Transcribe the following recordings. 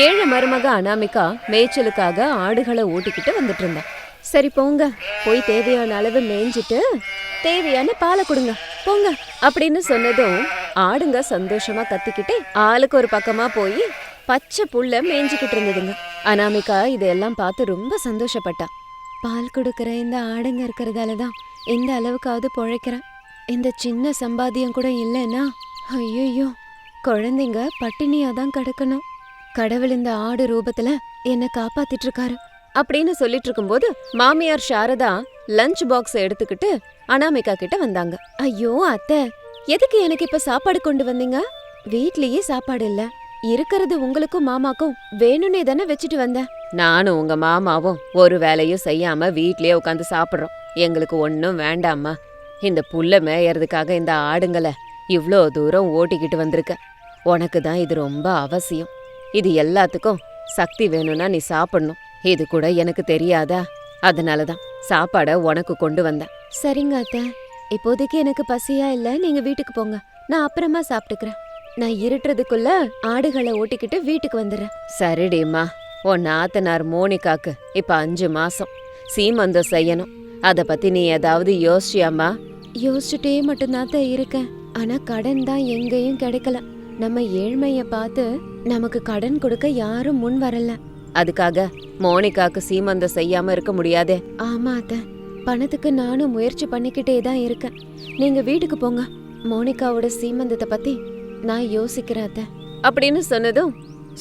ஏழு மருமக அனாமிகா மேய்ச்சலுக்காக ஆடுகளை ஓட்டிக்கிட்டு வந்துட்டு இருந்தேன் சரி போங்க. போய் தேவையான அளவு மேய்ஞ்சிட்டு தேவையான பாலை கொடுங்க. போங்க. அப்படின்னு சொன்னதும் ஆடுங்க சந்தோஷமா கத்திக்கிட்டே ஆளுக்கு ஒரு பக்கமா போய் பச்சை புல்ல மேய்ஞ்சிக்கிட்டு இருந்ததுங்க. அனாமிகா இதெல்லாம் பார்த்து ரொம்ப சந்தோஷப்பட்டா. பால் கொடுக்கற இந்த ஆடுங்க இருக்கிறதால தான் இந்த அளவுக்காவது பொழைக்கிறேன் இந்த சின்ன சம்பாத்தியம் கூட இல்லைன்னா ஐயோ குழந்தைங்க பட்டினியா தான் கிடக்கணும். கடவுள் இந்த ஆடு ரூபத்துல என்ன காப்பாத்திட்டு இருக்காரு அப்படின்னு சொல்லிட்டு இருக்கும்போது மாமியார் சாரதா லஞ்ச் பாக்ஸ் எடுத்துக்கிட்டு அனாமிகா கிட்ட வந்தாங்க. ஐயோ அத்தை எதுக்கு எனக்கு இப்ப சாப்பாடு கொண்டு வந்தீங்க? வீட்லயே சாப்பாடு இல்ல. இருக்கிறது உங்களுக்கும் மாமாக்கும் வேணும்னே தானே வச்சுட்டு வந்தேன். நானும் உங்க மாமாவும் ஒரு வேலையும் செய்யாம வீட்லயே உட்காந்து சாப்பிடுறோம். எங்களுக்கு ஒன்னும் வேண்டாம்மா. இந்த புல்ல மேயறதுக்காக இந்த ஆடுங்களை இவ்ளோ தூரம் ஓட்டிக்கிட்டு வந்திருக்க. உனக்கு தான் இது ரொம்ப அவசியம். இது எல்லாத்துக்கும் சக்தி வேணும்னா நீ சாப்பிடணும். இது கூட எனக்கு தெரியாதா? அதனால தான் சாப்பாட உனக்கு கொண்டு வந்தேன். சரிங்க அத்தை. இப்போதைக்கு எனக்கு பசியா இல்ல நீங்க வீட்டுக்கு போங்க. நான் அப்புறமா சாப்பிட்டுக்கிறேன். நான் இருட்டுறதுக்குள்ள ஆடுகளை ஓட்டிக்கிட்டு வீட்டுக்கு வந்துடுறேன். சரிடிம்மா. உன் நாத்தனார் மோனிகாக்கு இப்ப அஞ்சு மாசம். சீமந்தம் செய்யணும். அத பத்தி நீ ஏதாவது யோசிச்சியாம்மா? யோசிச்சுட்டே மட்டும்தான் தான் இருக்கேன். ஆனா கடன் தான் எங்கேயும் கிடைக்கல. நம்ம ஏழ்மைய பார்த்து நமக்கு கடன் கொடுக்க யாரும் முன் வரல. அதுக்காக மோனிகாக்கு சீமந்தம் செய்யாம இருக்க முடியாதே. ஆமா அத்த. பணத்துக்கு நானும் முயற்சி பண்ணிக்கிட்டே தான் இருக்கேன். நீங்க வீட்டுக்கு போங்க. மோனிகாவோட சீமந்தத்தை பத்தி நான் யோசிக்கிறேன் அத்த. அப்படின்னு சொன்னதும்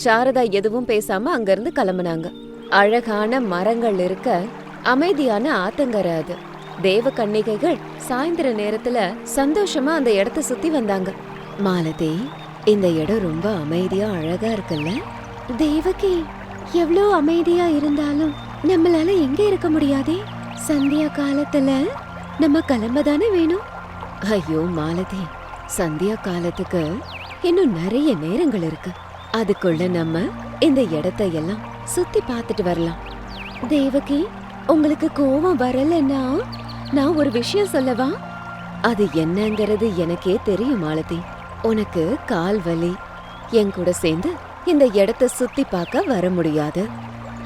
சாரதா எதுவும் பேசாம அங்கிருந்து கிளம்புனாங்க. அழகான மரங்கள் இருக்க அமைதியான ஆத்தங்கரை அது. தேவ கன்னிகைகள் சாயந்தர நேரத்துல சந்தோஷமா அந்த இடத்த சுத்தி வந்தாங்க. மாலதி இந்த இடம் ரொம்ப அமைதியா அழகா இருக்குல்ல? தேவகி எவ்வளோ அமைதியா இருந்தாலும் நம்மளால எங்க இருக்க முடியாதே? சந்தியா காலத்துல நம்ம கிளம்ப தானே வேணும்? ஐயோ மாலதி சந்தியா காலத்துக்கு இன்னும் நிறைய நேரங்கள் இருக்கு. அதுக்குள்ள நம்ம இந்த இடத்த எல்லாம் சுத்தி பார்த்துட்டு வரலாம். தேவகி உங்களுக்கு கோவம் வரலன்னா நான் ஒரு விஷயம் சொல்லவா? அது என்னங்கிறது எனக்கே தெரியும் மாலதி. உனக்கு கால் வலி. என் கூட சேர்ந்து இந்த இடத்த சுத்தி பார்க்க வர முடியாது.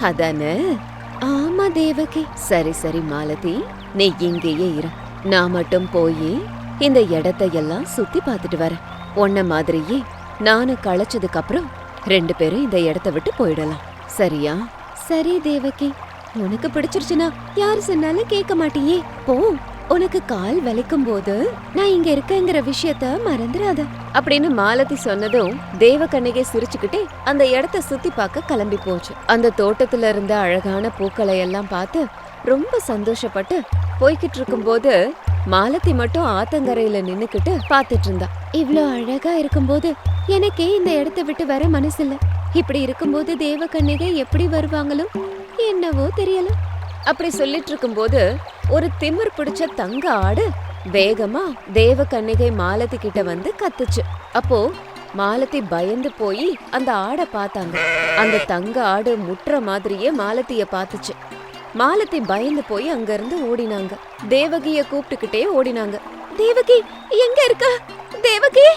அதானே? ஆமா தேவகி. சரி சரி மாலதி. நீ இங்கேயே இரு. நான் மட்டும் போய் இந்த இடத்த எல்லாம் சுத்தி பார்த்துட்டு வரேன். உன்ன மாதிரியே நானும் களைச்சதுக்கு அப்புறம் ரெண்டு பேரும் இந்த இடத்த விட்டு போயிடலாம். சரியா? சரி தேவகி. உனக்கு பிடிச்சிருச்சுனா யாரு சொன்னாலும் கேட்க மாட்டியே. போ. உனக்கு கால் வலிக்கும் போது நான் இங்க இருக்கேங்கிற விஷயத்த மறந்துடாத. அப்படின்னு மாலதி சொன்னதும் தேவகண்ணிகை சிரிச்சுக்கிட்டே அந்த இடத்த சுத்தி பார்க்க கிளம்பி போச்சு. அந்த தோட்டத்துல இருந்த அழகான பூக்களை எல்லாம் பார்த்து ரொம்ப சந்தோஷப்பட்டு போய்கிட்டு இருக்கும்போது மாலதி மட்டும் ஆத்தங்கரையில நின்னுக்கிட்டு பார்த்துட்டு இருந்தா. இவ்ளோ அழகா இருக்கும்போது எனக்கே இந்த இடத்த விட்டு வர மனசில்ல. இப்படி இருக்கும்போது தேவகன்னிகை எப்படி வருவாங்களோ என்னவோ தெரியல. அப்படி சொல்லிட்டு இருக்கும்போது ஒரு திமிர் பிடிச்ச தங்க ஆடு வேகமா தேவகன்னிகை மாலதி கிட்ட வந்து கத்துச்சு. அப்போ மாலதி பயந்து போய் அந்த ஆடை பார்த்தாங்க. அந்த தங்க ஆடு முட்டுற மாதிரியே மாலத்திய பார்த்துச்சு. மாலதி பயந்து போய் அங்க இருந்து ஓடினாங்க. தேவகிய கூப்பிட்டுக்கிட்டே ஓடினாங்க. தேவகி எங்க இருக்க? தேவகி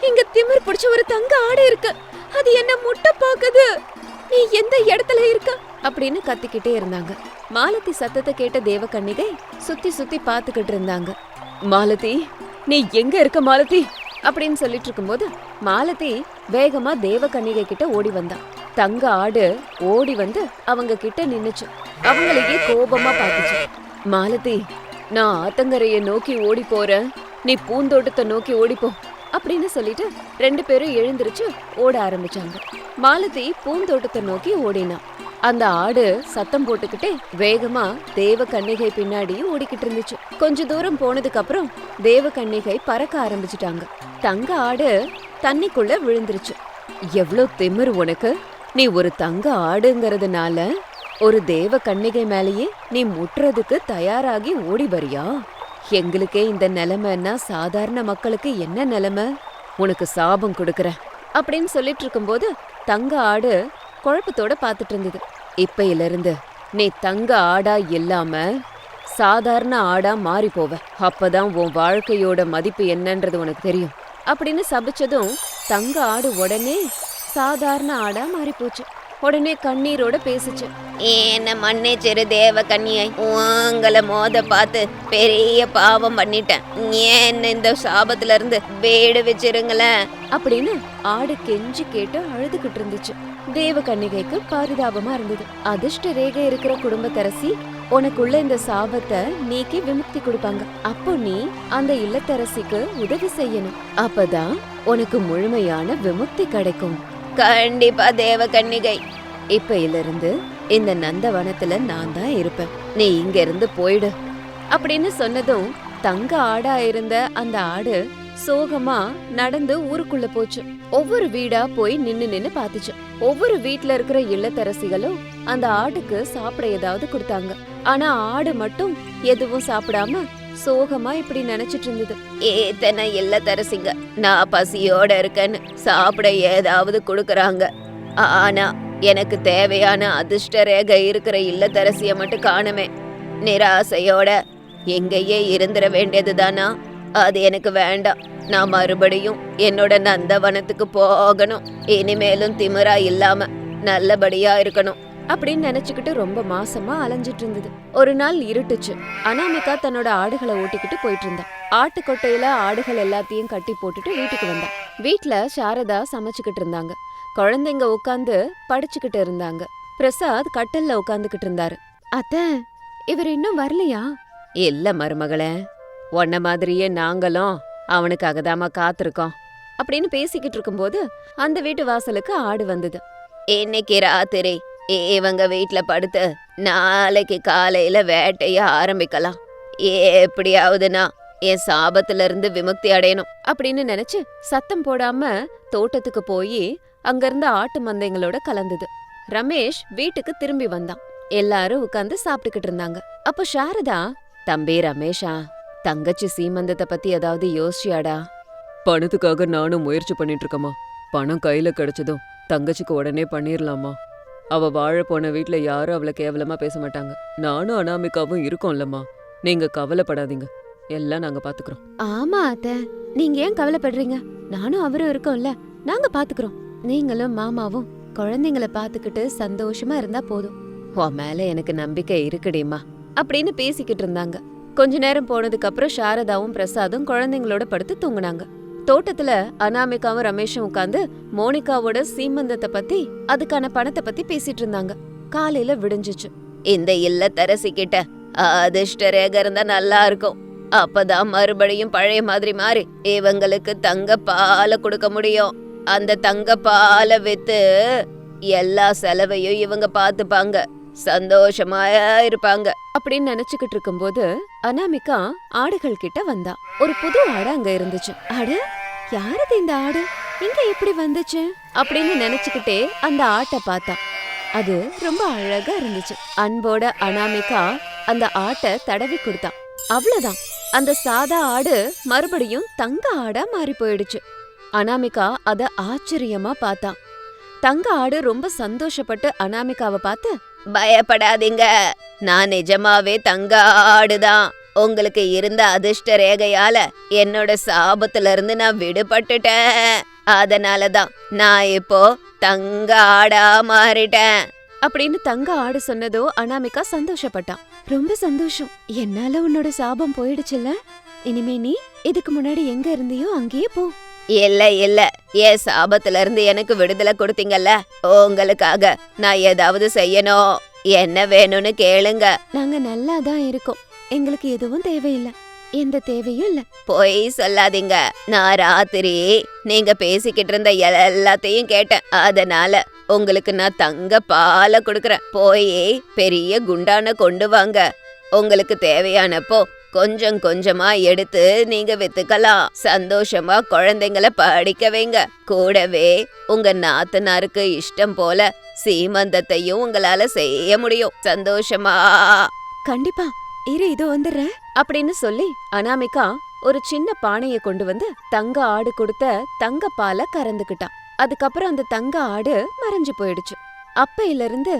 இங்க திமிர் பிடிச்ச ஒரு தங்க ஆடு இருக்கு. அது என்ன முட்டை பாக்குது நீ எந்த இடத்துல இருக்க? அப்படின்னு கத்திக்கிட்டே இருந்தாங்க. மாலதி சத்தத்தை கேட்ட தேவக்கண்ணிகை சுத்தி சுத்தி பாத்துக்கிட்டு இருந்தாங்க. மாலதி நீ எங்க இருக்க மாலதி? அப்படின்னு சொல்லிட்டு இருக்கும்போது மாலதி வேகமா தேவக்கண்ணிகை கிட்ட ஓடி வந்தா. தங்க ஆடு ஓடி வந்து அவங்க கிட்ட நின்னுச்சு. அவங்களையே கோபமா பார்த்துச்சு. மாலதி நான் ஆத்தங்கரையை நோக்கி ஓடி போறேன். நீ பூந்தோட்டத்தை நோக்கி ஓடிப்போ அப்படின்னு சொல்லிட்டு ரெண்டு பேரும் எழுந்திருச்சு ஓட ஆரம்பிச்சாங்க. மாலதி பூந்தோட்டத்தை நோக்கி ஓடினான் அந்த ஆடு சத்தம் போட்டுக்கிட்டே வேகமா தேவ கன்னிகை பின்னாடி ஓடிக்கிட்டு இருந்துச்சு. கொஞ்ச தூரம் போனதுக்கு அப்புறம் தேவ கன்னிகை பறக்க ஆரம்பிச்சிட்டாங்க. தங்க ஆடு தண்ணிக்குள்ள விழுந்துருச்சு. எவ்வளோ திமிரு உனக்கு? நீ ஒரு தங்க ஆடுங்கிறதுனால ஒரு தேவ கன்னிகை மேலேயே நீ முட்டுறதுக்கு தயாராகி ஓடி வரியா? எங்களுக்கே இந்த நிலைமைன்னா சாதாரண மக்களுக்கு என்ன நிலைமை? உனக்கு சாபம் கொடுக்குற அப்படின்னு சொல்லிட்டு இருக்கும்போது தங்க ஆடு குழப்பத்தோட பார்த்துட்டு இருந்தது. இப்பையில இருந்து நீ தங்க ஆடா இல்லாம சாதாரண ஆடா மாறி போவ. அப்பதான் உன் வாழ்க்கையோட மதிப்பு என்னன்றது உனக்கு தெரியும். அப்படின்னு சபிச்சதும் தங்க ஆடு உடனே சாதாரண ஆடா மாறி போச்சு. உடனே கண்ணீரோட பேசுச்சு. என்ன மன்னிச்சிரு தேவ கன்னியை உங்களை மோத பார்த்து பெரிய பாவம் பண்ணிட்டேன். ஏன் இந்த சாபத்துல இருந்து வீடு வச்சிருங்களேன்? அப்படின்னு ஆடு கெஞ்சி கேட்டு அழுதுகிட்டு இருந்துச்சு. தேவ கன்னிகைக்கு பரிதாபமா இருந்தது. அதிர்ஷ்ட ரேகை இருக்கிற குடும்பத்தரசி உனக்குள்ள இந்த சாபத்தை நீக்கி விமுக்தி கொடுப்பாங்க. அப்போ நீ அந்த இல்லத்தரசிக்கு உதவி செய்யணும். அப்பதான் உனக்கு முழுமையான விமுக்தி கிடைக்கும். கண்டிப்பா தேவ கன்னிகை இப்ப இருந்து இந்த நந்தவனத்துல நான் தான் இருப்பேன். நீ இங்க இருந்து போயிடு. அப்படின்னு சொன்னதும் தங்க ஆடா இருந்த அந்த ஆடு சோகமா நடந்து ஊருக்குள்ள போச்சு. ஒவ்வொரு வீடா போய் நின்னு நின்னு பாத்துச்சு. ஒவ்வொரு வீட்ல இருக்கிற இல்லத்தரசிகளும் அந்த ஆடுக்கு சாப்பிட ஏதாவது கொடுத்தாங்க. ஆனா ஆடு மட்டும் எதுவும் சாப்பிடாம சோகமா இப்படி நினைச்சிட்டு இருந்தது ஏத்தனை இல்ல தரசிங்க. நான் பசியோட இருக்கேன்னு சாப்பிட ஏதாவது கொடுக்கறாங்க. ஆனா எனக்கு தேவையான அதிர்ஷ்ட ரேகை இருக்கிற இல்லத்தரசிய மட்டும் காணுமே. நிராசையோட எங்கேயே இருந்துட வேண்டியதுதானா? அது எனக்கு வேண்டாம். நான் மறுபடியும் என்னோட நந்தவனத்துக்கு போகணும். இனிமேலும் திமிரா இல்லாம நல்லபடியா இருக்கணும். அப்படின்னு நினைச்சுக்கிட்டு ரொம்ப மாசமா அலைஞ்சிட்டு இருந்தது. ஒரு நாள் இருட்டுச்சு. அனாமிகா தன்னோட ஆடுகளை ஓட்டிக்கிட்டு போயிட்டு இருந்தா ஆட்டுக்கொட்டையில ஆடுகள் எல்லாத்தையும் கட்டி போட்டுட்டு வீட்டுக்கு வந்தா. வீட்ல சாரதா சமைச்சுக்கிட்டு இருந்தாங்க. குழந்தைங்க உட்காந்து படிச்சுக்கிட்டு இருந்தாங்க. பிரசாத் கட்டல்ல உட்காந்துக்கிட்டு இருந்தாரு. அத்த இவர் இன்னும் வரலையா? இல்ல மருமகளே. உன்ன மாதிரியே நாங்களும் அவனுக்காக தாமா காத்திருக்கோம். அப்படின்னு பேசிக்கிட்டு இருக்கும்போது அந்த வீட்டு வாசலுக்கு ஆடு வந்தது. இன்னைக்கு ராத்திரி இவங்க வீட்ல படுத்து நாளைக்கு காலையில வேட்டைய ஆரம்பிக்கலாம். எப்படியாவதுனா என் சாபத்துல இருந்து விமுக்தி அடையணும். அப்படின்னு நினைச்சு சத்தம் போடாம தோட்டத்துக்கு போய் அங்கிருந்த ஆட்டு மந்தைங்களோட கலந்தது. ரமேஷ் வீட்டுக்கு திரும்பி வந்தான். எல்லாரும் உட்கார்ந்து சாப்பிட்டுக்கிட்டு இருந்தாங்க. அப்போ சாரதா தம்பி ரமேஷா தங்கச்சி சீமந்தத்தை பத்தி ஏதாவது யோசிச்சியாடா? பணத்துக்காக நானும் முயற்சி பண்ணிட்டு இருக்கேம்மா. பணம் கையில கிடைச்சதும் தங்கச்சிக்கு உடனே பண்ணிரலாமா அவ வாழ போன வீட்ல யாரும் அவளை கேவலமா பேச மாட்டாங்க. நானும் அனாமிகாவும் இருக்கோம்லம்மா. நீங்க கவலைப்படாதீங்க. எல்லாம் நாங்க பாத்துக்கிறோம். ஆமா அத்த. நீங்க ஏன் கவலைப்படுறீங்க? நானும் அவரும் இருக்கோம்ல. நாங்க பாத்துக்கிறோம். நீங்களும் மாமாவும் குழந்தைங்கள பாத்துக்கிட்டு சந்தோஷமா இருந்தா போதும். உன் மேல எனக்கு நம்பிக்கை இருக்குடிமா அப்படின்னு பேசிக்கிட்டு இருந்தாங்க. கொஞ்ச நேரம் போனதுக்கு அப்புறம் சாரதாவும் பிரசாதும் குழந்தைங்களோட படுத்து தூங்குனாங்க. தோட்டத்துல அனாமிகாவும் ரமேஷும் உட்காந்து மோனிகாவோட சீமந்தத்தை பத்தி அதுக்கான பணத்தை பத்தி பேசிட்டு இருந்தாங்க. காலையில விடிஞ்சிச்சு. இந்த இல்லத்தரசி கிட்ட அதிர்ஷ்ட ரேக இருந்தா நல்லா இருக்கும். அப்பதான் மறுபடியும் பழைய மாதிரி மாறி இவங்களுக்கு தங்க பாலை கொடுக்க முடியும். அந்த தங்க பாலை வித்து எல்லா செலவையும் இவங்க பாத்துப்பாங்க சந்தோஷமா இருப்பாங்க. அப்படின்னு நினைச்சுக்கிட்டு இருக்கும்போது அனாமிகா ஆடுகள் கிட்ட வந்தா. ஒரு புது ஆடு அங்க இருந்துச்சு. ஆடு யாரது இந்த ஆடு? இங்க எப்படி வந்துச்சு? அப்படின்னு நினைச்சுக்கிட்டே அந்த ஆட்டை பார்த்தா. அது ரொம்ப அழகா இருந்துச்சு. அன்போட அனாமிகா அந்த ஆட்டை தடவி கொடுத்தான் அவ்வளவுதான். அந்த சாதா ஆடு மறுபடியும் தங்க ஆடா மாறி போயிடுச்சு. அனாமிகா அத ஆச்சரியமா பார்த்தா. தங்க ஆடு ரொம்ப சந்தோஷப்பட்டு அனாமிகாவை பார்த்து பயப்படாதீங்க. நான் நிஜமாவே தங்க ஆடுதான். உங்களுக்கு இருந்த அதிர்ஷ்ட ரேகையால என்னோட சாபத்துல இருந்து நான் விடுபட்டுட்டேன். அதனாலதான் நான் இப்போ தங்க ஆடா மாறிட்டேன். அப்படின்னு தங்க ஆடு சொன்னதோ அனாமிகா சந்தோஷப்பட்டான். ரொம்ப சந்தோஷம். என்னால உன்னோட சாபம் போயிடுச்சுல்ல? இனிமே நீ இதுக்கு முன்னாடி எங்க இருந்தியோ அங்கேயே போ. இல்ல இல்ல. என் சாபத்துல இருந்து எனக்கு விடுதலை கொடுத்தீங்கல்ல? உங்களுக்காக நான் ஏதாவது செய்யணும். என்ன வேணும்னு கேளுங்க. நாங்க நல்லா தான் இருக்கோம். எங்களுக்கு எதுவும் தேவையில்லை. எந்த தேவையும் இல்ல. பொய் சொல்லாதீங்க. நான் ராத்திரி நீங்க பேசிக்கிட்டு இருந்த எல்லாத்தையும் கேட்டேன். அதனால உங்களுக்கு நான் தங்க பாலை கொடுக்கறேன். போய் பெரிய குண்டான கொண்டு வாங்க. உங்களுக்கு தேவையானப்போ கொஞ்சம் கொஞ்சமா எடுத்து நீங்க வித்துக்கலாம். சந்தோஷமா குழந்தைங்கள படிக்க வைங்க. கூடவே உங்க நாத்தனாருக்கு இஷ்டம் போல சீமந்தத்தையும் உங்களால செய்ய முடியும். சந்தோஷமா. கண்டிப்பா. இரு இதோ வந்துடுறேன் அப்படின்னு சொல்லி அனாமிகா ஒரு சின்ன பானைய கொண்டு வந்து தங்க ஆடு கொடுத்த தங்க பால கறந்துகிட்டான் அதுக்கப்புறம் அந்த தங்க ஆடு மறைஞ்சு போயிடுச்சு. அப்பையில இருந்து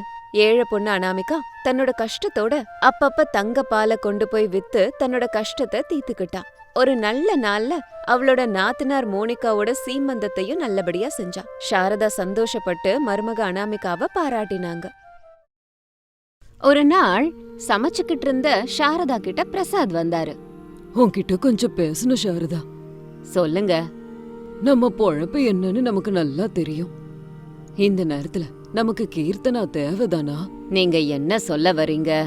ஏழை பொண்ணு அனாமிகா தன்னோட கஷ்டத்தோட அப்பப்ப தங்க பாலை கொண்டு போய் வித்து தன்னோட கஷ்டத்தை தீத்துக்கிட்டான் ஒரு நல்ல நாள்ல அவளோட நாத்தனார் மோனிகாவோட சீமந்தத்தையும் நல்லபடியா செஞ்சா. சாரதா சந்தோஷப்பட்டு மருமக அனாமிகாவை பாராட்டினாங்க. ஒரு நாள் சமைச்சுக்கிட்டு இருந்த சாரதா கிட்ட பிரசாத் வந்தாரு. உன்கிட்ட கொஞ்சம் பேசணும் சாரதா. சொல்லுங்க. நம்ம பொழப்பு என்னன்னு நமக்கு நல்லா தெரியும். இந்த நேரத்துல நமக்கு கீர்த்தனா தேவைதானா? நீங்க என்ன சொல்ல வரீங்க?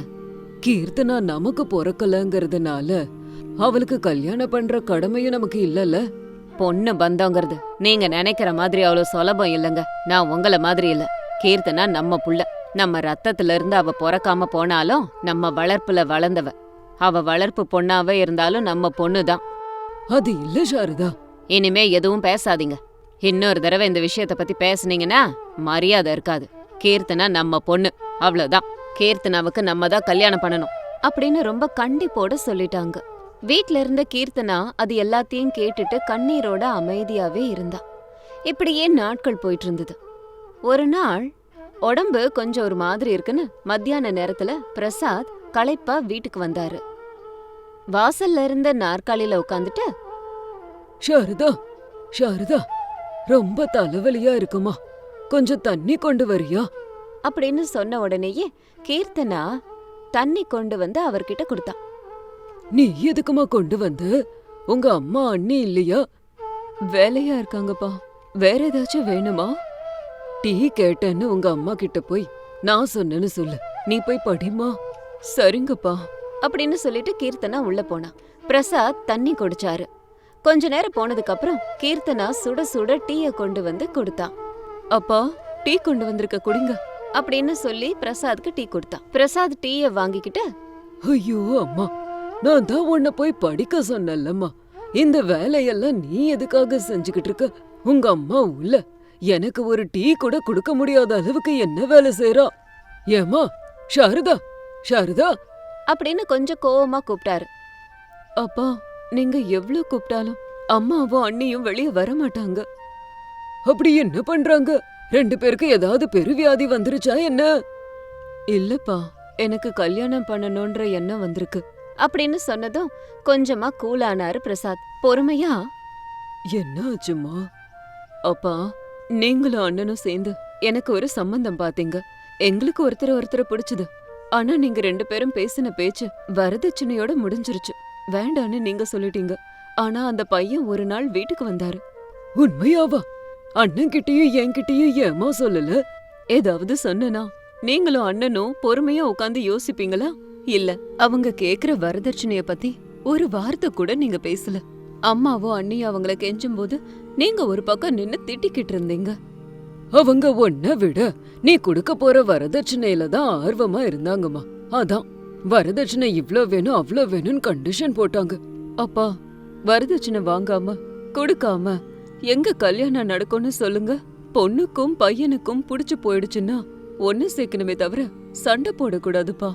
கீர்த்தனா நமக்கு பிறக்கலங்கிறதுனால அவளுக்கு கல்யாணம் பண்ற கடமையும் நமக்கு இல்லல்ல? பொண்ணு பந்தங்கிறது. நீங்க நினைக்கிற மாதிரி அவ்வளவு சுலபம் இல்லைங்க. நான் உங்கள மாதிரி இல்ல. கீர்த்தனா நம்ம புள்ள. நம்ம ரத்தத்துல இருந்து அவ பிறக்காம போனாலும் நம்ம வளர்ப்புல வளர்ந்தவ. அவ வளர்ப்பு பொண்ணாவே இருந்தாலும் நம்ம பொண்ணு தான் அது இல்ல சாரதா. இனிமே எதுவும் பேசாதீங்க. இன்னொரு தடவை இந்த விஷயத்த பத்தி பேசுனீங்கன்னா மரியாதை இருக்காது. கீர்த்தனா நம்ம பொண்ணு. அவ்வளவுதான். கீர்த்தனாவுக்கு நம்ம தான் கல்யாணம் பண்ணணும். அப்படின்னு ரொம்ப கண்டிப்போட சொல்லிட்டாங்க. வீட்ல இருந்த கீர்த்தனா அது எல்லாத்தையும் கேட்டுட்டு கண்ணீரோட அமைதியாவே இருந்தா. இப்படியே நாட்கள் போயிட்டு இருந்தது. ஒரு நாள் உடம்பு கொஞ்சம் ஒரு மாதிரி இருக்குன்னு மத்தியான நேரத்துல பிரசாத் களைப்பா வீட்டுக்கு வந்தாரு. வாசல்ல இருந்த நாற்காலியில உட்காந்துட்டு சாரதா சாரதா ரொம்ப தலைவலியா இருக்குமா? கொஞ்சம் தண்ணி கொண்டு வரியா? அப்படின்னு சொன்ன உடனேயே கீர்த்தனா தண்ணி கொண்டு வந்து அவர்கிட்ட கொடுத்தான் நீ எதுக்குமா கொண்டு வந்த? உங்க அம்மா அண்ணி இல்லையா? வேலையா இருக்காங்கப்பா. வேற ஏதாச்சும் வேணுமா? டீ கேட்டேன்னு உங்க அம்மா கிட்ட போய் நான் சொன்னேன்னு சொல்லு. நீ போய் படிமா சரிங்கப்பா. அப்படின்னு சொல்லிட்டு கீர்த்தனா உள்ள போனா. பிரசாத் தண்ணி குடிச்சாரு. கொஞ்ச நேரம் போனதுக்கு அப்புறம் கீர்த்தனா சுட சுட டீய கொண்டு வந்து கொடுத்தான் அப்பா டீ கொண்டு வந்திருக்க குடிங்க. அப்படின்னு சொல்லி பிரசாத்க்கு டீ கொடுத்தான் பிரசாத் டீய வாங்கிக்கிட்டு ஐயோ அம்மா. நான் தான் உன்னை போய் படிக்க சொன்னல்லம்மா இந்த வேலையெல்லாம் நீ எதுக்காக செஞ்சுக்கிட்டு இருக்க? உங்க அம்மா உள்ள. எனக்கு ஒரு டீ கூட கொடுக்க முடியாத அளவுக்கு என்ன வேலை செய்றா? ஏமா சாரதா சாரதா. அப்படின்னு கொஞ்சம் கோவமா கூப்பிட்டாரு. அப்பா நீங்க எவ்வளவு கூப்பிட்டாலும் அம்மாவும் அண்ணியும் வெளியே வர மாட்டாங்க அப்படி என்ன பண்றாங்க? ரெண்டு பேருக்கு ஏதாவது பெருவியாதி வந்துருச்சா என்ன? இல்லப்பா எனக்கு கல்யாணம் பண்ணணும்ன்ற எண்ணம் வந்திருக்கு. அப்படின்னு சொன்னதும் கொஞ்சமா கூலானாரு பிரசாத். பொறுமையா? என்ன ஆச்சுமா அப்பா நீங்களும் அண்ணனும் சேர்ந்து எனக்கு ஒரு சம்பந்தம் பாத்தீங்க. எங்களுக்கு ஒருத்தர் ஒருத்தரை பிடிச்சது. ஆனா நீங்க ரெண்டு பேரும் பேசின பேச்சு வரதட்சணையோட முடிஞ்சிருச்சு. வேண்டான்னு நீங்க சொல்லிட்டீங்க. ஆனா அந்த பையன் ஒரு நாள் வீட்டுக்கு வந்தாரு. உண்மையாவா? அண்ணன் கிட்டயும் என்கிட்டயும் ஏமா சொல்லல? ஏதாவது சொன்னனா? நீங்களும் அண்ணனும் பொறுமையா உட்காந்து யோசிப்பீங்களா? இல்ல அவங்க கேக்குற வரதட்சணைய பத்தி ஒரு வார்த்தை கூட நீங்க பேசல. அம்மாவோ அண்ணியும் அவங்கள கெஞ்சும் போது நீங்க ஒரு பக்கம் நின்னு திட்டிக்கிட்டு இருந்தீங்க. அவங்க ஒன்ன விட நீ கொடுக்க போற வரதட்சணையில தான் ஆர்வமா இருந்தாங்கம்மா. அதான் வரதட்சணை இவ்ளோ வேணும் அவ்ளோ வேணும்னு கண்டிஷன் போட்டாங்க. அப்பா வரதட்சணை வாங்காம கொடுக்காம எங்க கல்யாணம் நடக்கும்னு சொல்லுங்க. பொண்ணுக்கும் பையனுக்கும் புடிச்சு போயிடுச்சுன்னா ஒண்ணு சேர்க்கணுமே தவிர சண்டை போடக்கூடாதுப்பா.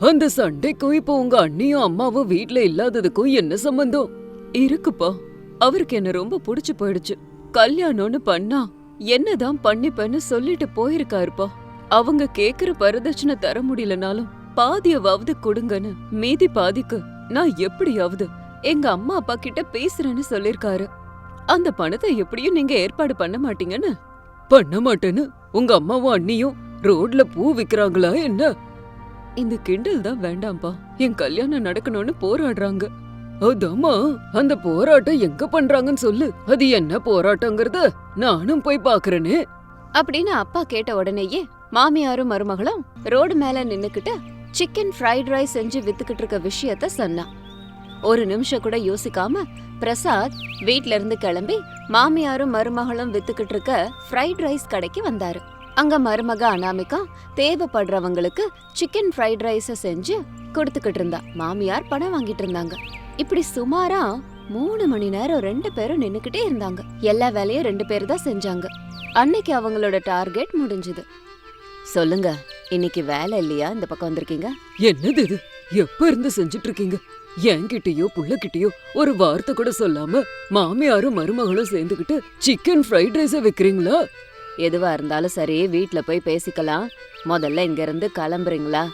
அந்த சண்டைக்கும் இப்போ உங்க அண்ணியும் அம்மாவும் வீட்ல இல்லாததுக்கும் என்ன சம்பந்தம்? இருக்குப்பா. அவருக்கு என்ன ரொம்ப புடிச்சு போயிடுச்சு. கல்யாணம்னு பண்ணா என்னதான் பண்ணிப்பேன்னு சொல்லிட்டு போயிருக்காருப்பா. அவங்க கேக்குற வரதட்சணை தர முடியலனாலும் பாதியவாவது கொடுங்கன்னு மீதி பாதிக்கு நான் எப்படியாவது எங்க அம்மா அப்பா கிட்ட பேசுறேன்னு சொல்லிருக்காரு. அந்த பணத்தை எப்படியும் நீங்க ஏற்பாடு பண்ண மாட்டீங்கன்னு? பண்ண மாட்டேன்னு? உங்க அம்மாவும் அண்ணியும் ரோட்ல பூ விக்கிறாங்களா என்ன? இந்த கிண்டல் தான் வேண்டாம்பா என் கல்யாணம் நடக்கணும்னு போராடுறாங்க. அதம்மா அந்த போராட்டம் எங்க பண்றாங்கன்னு சொல்லு. அது என்ன போராட்டங்கிறத? நானும் போய் பாக்குறேனே. அப்படின்னு அப்பா கேட்ட உடனேயே மாமியாரும் மருமகளும் ரோடு மேல நின்னுக்கிட்டு சிக்கன் ஃப்ரைட் ரைஸ் செஞ்சு வித்துக்கிட்டு இருக்க விஷயத்த சொன்னான் ஒரு நிமிஷம் கூட யோசிக்காம பிரசாத் வீட்ல இருந்து கிளம்பி மாமியாரும் மருமகளும் வித்துக்கிட்டு இருக்க ஃப்ரைட் ரைஸ் கடைக்கு வந்தாரு. அங்க மருமக அனாமிகா தேவைப்படுறவங்களுக்கு சிக்கன் ஃப்ரைட் ரைஸ செஞ்சு கொடுத்துக்கிட்டு இருந்தா. மாமியார் பணம் வாங்கிட்டு இருந்தாங்க. இப்படி சுமாரா மூணு மணி நேரம் ரெண்டு பேரும் நின்னுக்கிட்டே இருந்தாங்க. எல்லா வேலையும் ரெண்டு பேர் தான் செஞ்சாங்க. அன்னைக்கு அவங்களோட டார்கெட் முடிஞ்சது. சொல்லுங்க இன்னைக்கு வேலை இல்லையா? இந்த பக்கம் வந்திருக்கீங்க? என்னது இது? எப்ப இருந்து செஞ்சுட்டு இருக்கீங்க என்கிட்டயோ புள்ளகிட்டயோ ஒரு வார்த்தை கூட சொல்லாம மாமியாரும் மருமகளும் சேர்ந்துகிட்டு சிக்கன் ஃப்ரைட் ரைஸ வைக்கிறீங்களா? எதுவா இருந்தாலும் சரி வீட்ல போய் பேசிக்கலாம். முதல்ல இங்க இருந்து கிளம்புறீங்களா?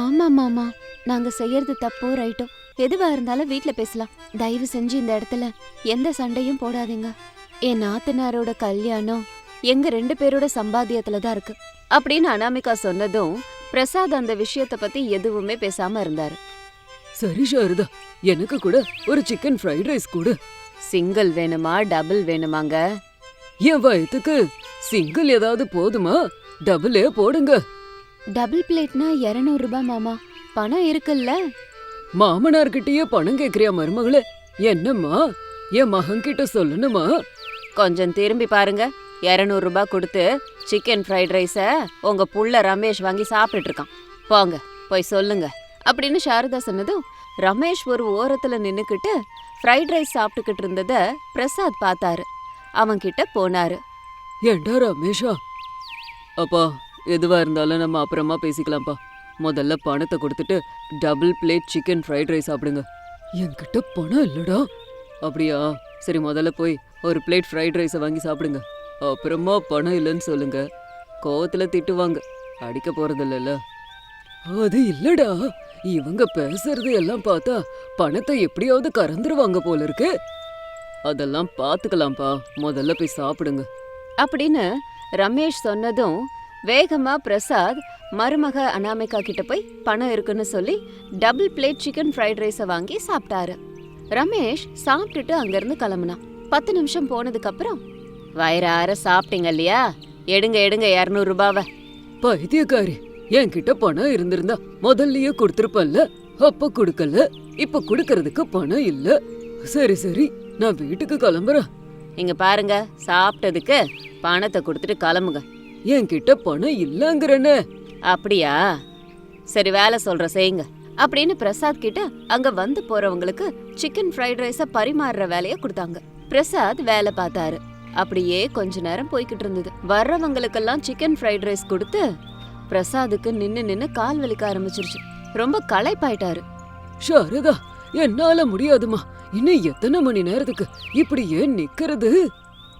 ஆமா மாமா. நாங்க செய்யறது தப்போ ரைட்டோ எதுவா இருந்தாலும் வீட்ல பேசலாம். தயவு செஞ்சு இந்த இடத்துல எந்த சண்டையும் போடாதீங்க. என் நாத்தனாரோட கல்யாணம் எங்க ரெண்டு பேரோட சம்பாத்தியத்துல தான் இருக்கு. அப்படின்னு அனாமிகா சொன்னதும் பிரசாத் அந்த விஷயத்த பத்தி எதுவுமே பேசாம இருந்தாரு. சரி சாரதா. எனக்கு கூட ஒரு சிக்கன் ஃப்ரைட் ரைஸ் கொடு. சிங்கிள் வேணுமா டபுள் வேணுமாங்க? என் வயத்துக்கு சிங்கிள் ஏதாவது போதுமா? டபுளே போடுங்க. டபுள் பிளேட்னா இருநூறு ரூபாய் மாமா. பணம் இருக்குல்ல? மாமனார்கிட்டயே பணம் கேக்குறியா மருமகளே? என்னம்மா? என் மகன்கிட்ட சொல்லணுமா? கொஞ்சம் திரும்பி பாருங்க. இருநூறு ரூபாய் கொடுத்து சிக்கன் ஃப்ரைட் ரைஸ உங்க புள்ள ரமேஷ் வாங்கி சாப்பிட்டுட்டு இருக்கான். போங்க போய் சொல்லுங்க. அப்படின்னு சாரதா சொன்னதும் ரமேஷ் ஒரு ஓரத்துல நின்னுக்கிட்டு ஃப்ரைட் ரைஸ் சாப்பிட்டுக்கிட்டு இருந்தத பிரசாத் பார்த்தாரு. அவன்கிட்ட போனாரு. ஏண்டா ரமேஷா? அப்பா எதுவா இருந்தாலும் நம்ம அப்புறமா பேசிக்கலாம்ப்பா. முதல்ல பணத்தை கொடுத்துட்டு double plate chicken fried rice சாப்பிடுங்க. என்கிட்ட பணம் இல்லடா. அப்படியா? சரி முதல்ல போய் ஒரு பிளேட் ஃப்ரைட் ரைஸை வாங்கி சாப்பிடுங்க. அப்புறமா பணம் இல்லைன்னு சொல்லுங்க. கோவத்தில் திட்டுவாங்க. அடிக்க போறது அது இல்லடா. இவங்க பேசுறது எல்லாம் பார்த்தா பணத்தை எப்படியாவது கறந்துருவாங்க போல இருக்கு. அதெல்லாம் பார்த்துக்கலாம்ப்பா. முதல்ல போய் சாப்பிடுங்க. அப்படின்னு ரமேஷ் சொன்னதும் வேகமா பிரசாத் மருமக அனாமிகா கிட்ட போய் பணம் இருக்குன்னு சொல்லி டபுள் பிளேட் சிக்கன் ஃப்ரைட் ரைஸை வாங்கி சாப்பிட்டாரு. ரமேஷ் சாப்பிட்டுட்டு அங்கிருந்து கிளம்புனான். பத்து நிமிஷம் போனதுக்கு அப்புறம் வயிறார சாப்பிட்டீங்க இல்லையா? எடுங்க எடுங்க இரநூறு ரூபாவை. பைத்தியக்காரி என்கிட்ட பணம் இருந்திருந்தா முதல்லயே கொடுத்திருப்பல்ல அப்ப கொடுக்கல இப்ப கொடுக்கறதுக்கு பணம் இல்ல. சரி சரி நான் வீட்டுக்கு கிளம்புறேன். இங்க பாருங்க சாப்பிட்டதுக்கு பணத்தை கொடுத்துட்டு கிளம்புங்க. என்கிட்ட பணம் இல்லங்கறனே. அப்படியா? சரி வேலை சொல்ற செய்யுங்க. அப்படின்னு பிரசாத் கிட்ட அங்க வந்து போறவங்களுக்கு சிக்கன் ஃப்ரைட் ரைஸ பரிமாறுற வேலைய கொடுத்தாங்க. பிரசாத் வேலை பார்த்தாரு. அப்படியே கொஞ்ச நேரம் போய்கிட்டு இருந்தது. வர்றவங்களுக்கெல்லாம் சிக்கன் ஃப்ரைட் ரைஸ் கொடுத்து பிரசாத்துக்கு நின்னு நின்னு கால் வலிக்க ஆரம்பிச்சிருச்சு. ரொம்ப களைப்பாயிட்டாரு. சாரதா என்னால முடியாதுமா. இன்னும் எத்தனை மணி நேரத்துக்கு இப்படி ஏன் நிக்கிறது?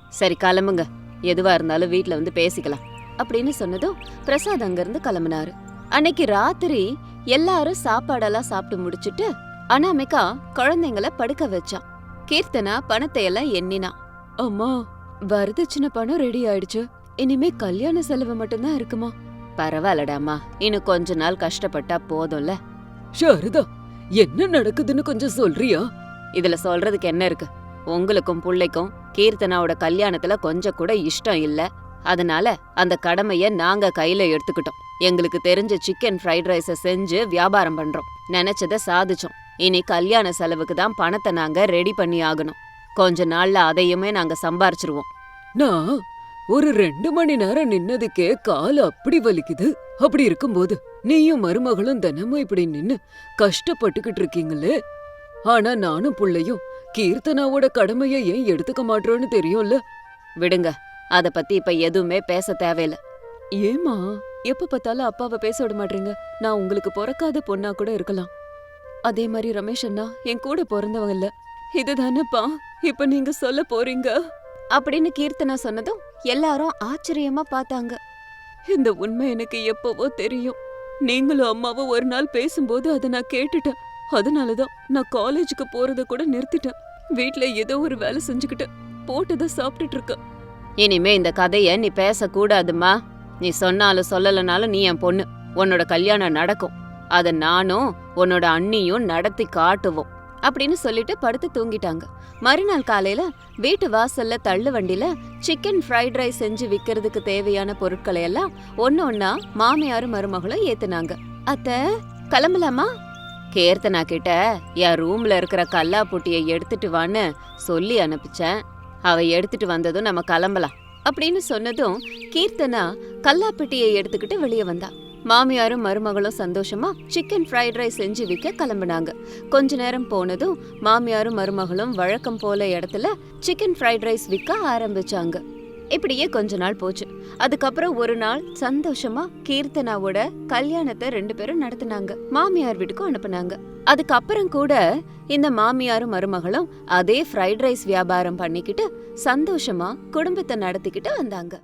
சரி கிளம்புங்க. எதுவா இருந்தாலும் வீட்ல வந்து பேசிக்கலாம். அப்படின்னு சொன்னதும் பிரசாத் அங்கிருந்து கிளம்புனாரு. அன்னைக்கு ராத்திரி எல்லாரும் சாப்பாடெல்லாம் சாப்பிட்டு முடிச்சிட்டு அனாமிகா குழந்தைங்கள படுக்க வச்சான். கீர்த்தனா பணத்தை எல்லாம் எண்ணினா அம்மா வரதட்சணை பணம் ரெடி ஆயிடுச்சு. இனிமே கல்யாண செலவு மட்டும்தான் இருக்குமா? பரவாயில்லடாமா இன்னும் கொஞ்ச நாள் கஷ்டப்பட்டா போதும்ல. சாரதா என்ன நடக்குதுன்னு கொஞ்சம் சொல்றியா? இதுல சொல்றதுக்கு என்ன இருக்கு? உங்களுக்கும் புள்ளைக்கும் கீர்த்தனாவோட கல்யாணத்துல கொஞ்சம் கூட இஷ்டம் இல்ல. அதனால அந்த கடமைய நாங்க கையில எடுத்துக்கிட்டோம். எங்களுக்கு தெரிஞ்ச சிக்கன் ஃப்ரைட் ரைஸ செஞ்சு வியாபாரம் பண்றோம். நினைச்சத சாதிச்சோம். இனி கல்யாண செலவுக்கு தான் பணத்தை நாங்க ரெடி பண்ணி ஆகணும். கொஞ்ச நாள்ல அதையுமே நாங்க சம்பாரிச்சிருவோம். நான் ஒரு ரெண்டு மணி நேரம் நின்னதுக்கே கால் அப்படி வலிக்குது. அப்படி இருக்கும்போது நீயும் மருமகளும் தினமும் இப்படி நின்னு கஷ்டப்பட்டுக்கிட்டு இருக்கீங்களே. ஆனா நானும் புள்ளையும் கீர்த்தனாவோட கடமைய ஏன் எடுத்துக்க மாட்டோம்னு தெரியும்ல. விடுங்க. அத பத்தி இப்ப எதுவுமே பேச தேவையில்ல. ஏமா எப்ப பார்த்தாலும் அப்பாவை பேச விட மாட்டீங்க நான் உங்களுக்கு பிறக்காத பொண்ணா கூட இருக்கலாம். அதே மாதிரி ரமேஷ் அண்ணா என் கூட பிறந்தவங்க இல்ல. இதுதானப்பா இப்ப நீங்க சொல்ல போறீங்க? அப்படின்னு கீர்த்தனா சொன்னதும் எல்லாரும் ஆச்சரியமா பார்த்தாங்க. இந்த உண்மை எனக்கு எப்பவோ தெரியும். நீங்களும் அம்மாவும் ஒரு நாள் பேசும்போது அதை நான் கேட்டுட்டேன். அதனாலதான் நான் காலேஜுக்கு போறத கூட நிறுத்திட்டேன். வீட்ல ஏதோ ஒரு வேலை செஞ்சுக்கிட்டு போட்டதை சாப்பிட்டுட்டு இருக்கேன். இனிமே இந்த கதைய நீ பேசக்கூடாதும்மா. நீ சொன்னாலும் சொல்லலனாலும் நீ என் பொண்ணு. உன்னோட கல்யாணம் நடக்கும். அதை நானும் உன்னோட அண்ணியும் நடத்தி காட்டுவோம். அப்படின்னு சொல்லிட்டு படுத்து தூங்கிட்டாங்க. மறுநாள் காலையில வீட்டு வாசல்ல தள்ளு வண்டியில சிக்கன் ஃப்ரைட் ரைஸ் செஞ்சு விக்கிறதுக்கு தேவையான பொருட்களை எல்லாம் ஒன்னு ஒன்னா மாமியாரும் மருமகளும் ஏத்துனாங்க. அத்த கிளம்பலாமா? கேர்த்தனா கிட்ட என் ரூம்ல இருக்கிற கல்லா புட்டியை எடுத்துட்டு வான்னு சொல்லி அனுப்பிச்சேன். அவ எடுத்துட்டு வந்ததும் நம்ம கிளம்பலாம் அப்படின்னு சொன்னதும் கீர்த்தனா கல்லாப்பெட்டியை எடுத்துக்கிட்டு வெளியே வந்தா. மாமியாரும் மருமகளும் சந்தோஷமா சிக்கன் ஃப்ரைட் ரைஸ் செஞ்சு விற்க கிளம்புனாங்க. கொஞ்ச நேரம் போனதும் மாமியாரும் மருமகளும் வழக்கம் போல இடத்துல சிக்கன் ஃப்ரைட் ரைஸ் விற்க ஆரம்பிச்சாங்க. இப்படியே கொஞ்ச நாள் போச்சு. அதுக்கப்புறம் ஒரு நாள் சந்தோஷமா கீர்த்தனாவோட கல்யாணத்தை ரெண்டு பேரும் நடத்தினாங்க. மாமியார் வீட்டுக்கும் அனுப்புனாங்க. அதுக்கப்புறம் கூட இந்த மாமியாரும் மருமகளும் அதே ஃப்ரைட் ரைஸ் வியாபாரம் பண்ணிக்கிட்டு சந்தோஷமா குடும்பத்தை நடத்திக்கிட்டு வந்தாங்க.